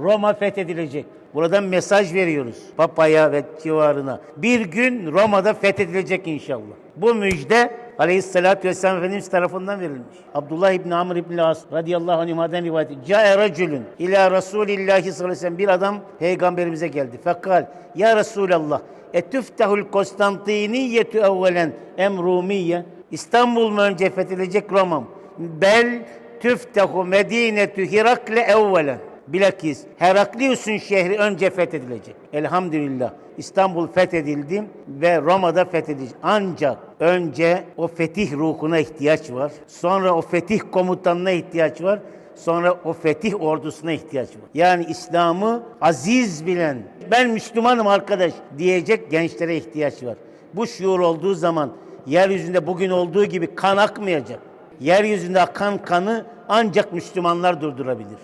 Roma fethedilecek. Buradan mesaj veriyoruz Papa'ya ve civarına. Bir gün Roma'da fethedilecek inşallah. Bu müjde Aleyhisselatü Vesselam Efendimiz tarafından verilmiş. Abdullah İbni Amr İbni As radıyallahu anhümaden rivayet ediyor. Câe racülün ila Resulillahi sallallahu aleyhi ve sellem bir adam peygamberimize geldi. Fekal ya Resulallah etüftehul Konstantiniyetü evvelen em Rumiye İstanbul mu önce fethedilecek Roma mı? Bel tüftehu medinetü Hirakle evvelen. Bilakis Heraklius'un şehri önce fethedilecek. Elhamdülillah İstanbul fethedildi ve Roma'da fethedilecek. Ancak önce o fetih ruhuna ihtiyaç var. Sonra o fetih komutanına ihtiyaç var. Sonra o fetih ordusuna ihtiyaç var. Yani İslam'ı aziz bilen, ben Müslümanım arkadaş diyecek gençlere ihtiyaç var. Bu şuur olduğu zaman yeryüzünde bugün olduğu gibi kan akmayacak. Yeryüzünde akan kanı ancak Müslümanlar durdurabilir.